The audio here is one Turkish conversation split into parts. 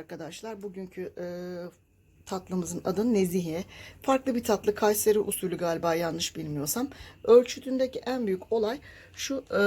Arkadaşlar bugünkü e, tatlımızın adı Nezihe. Farklı bir tatlı Kayseri usulü galiba yanlış bilmiyorsam. Ölçütündeki en büyük olay şu e,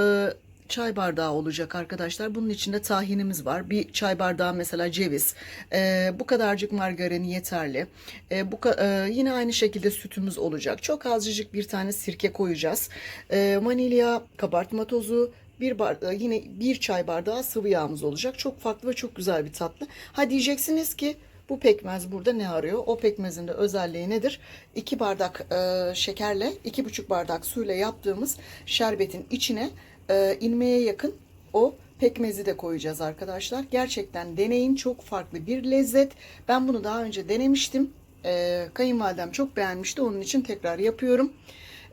çay bardağı olacak arkadaşlar. Bunun içinde tahinimiz var. Bir çay bardağı mesela ceviz. E, bu kadarcık margarin yeterli. E, bu e, yine aynı şekilde sütümüz olacak. Çok azıcık bir tane sirke koyacağız. E, vanilya, kabartma tozu, bir bardağı yine bir çay bardağı sıvı yağımız olacak. Çok farklı ve çok güzel bir tatlı. Ha diyeceksiniz ki bu pekmez burada ne arıyor? O pekmezin de özelliği nedir? 2 bardak e, şekerle, iki buçuk bardak suyla yaptığımız şerbetin içine e, inmeye yakın o pekmezi de koyacağız arkadaşlar. Gerçekten deneyin çok farklı bir lezzet. Ben bunu daha önce denemiştim. E, kayınvalidem çok beğenmişti. Onun için tekrar yapıyorum.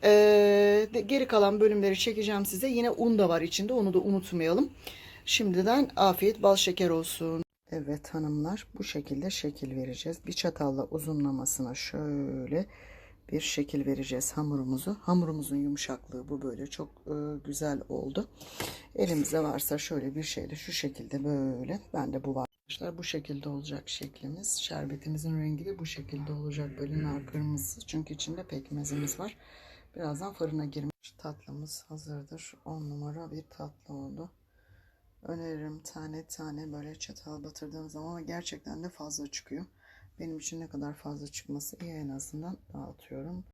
Ee, geri kalan bölümleri çekeceğim size. Yine un da var içinde. Onu da unutmayalım. Şimdiden afiyet bal şeker olsun. Evet hanımlar bu şekilde şekil vereceğiz. Bir çatalla uzunlamasına şöyle bir şekil vereceğiz hamurumuzu. Hamurumuzun yumuşaklığı bu böyle çok e, güzel oldu. Elimizde varsa şöyle bir şeyle şu şekilde böyle. Ben de bu var. Arkadaşlar bu şekilde olacak şeklimiz. Şerbetimizin rengi de bu şekilde olacak. Böyle nar kırmızı. Çünkü içinde pekmezimiz var. Birazdan fırına girmiş. Tatlımız hazırdır. 10 numara bir tatlı oldu. Öneririm tane tane böyle çatal batırdığım zaman ama gerçekten de fazla çıkıyor. Benim için ne kadar fazla çıkması iyi en azından dağıtıyorum.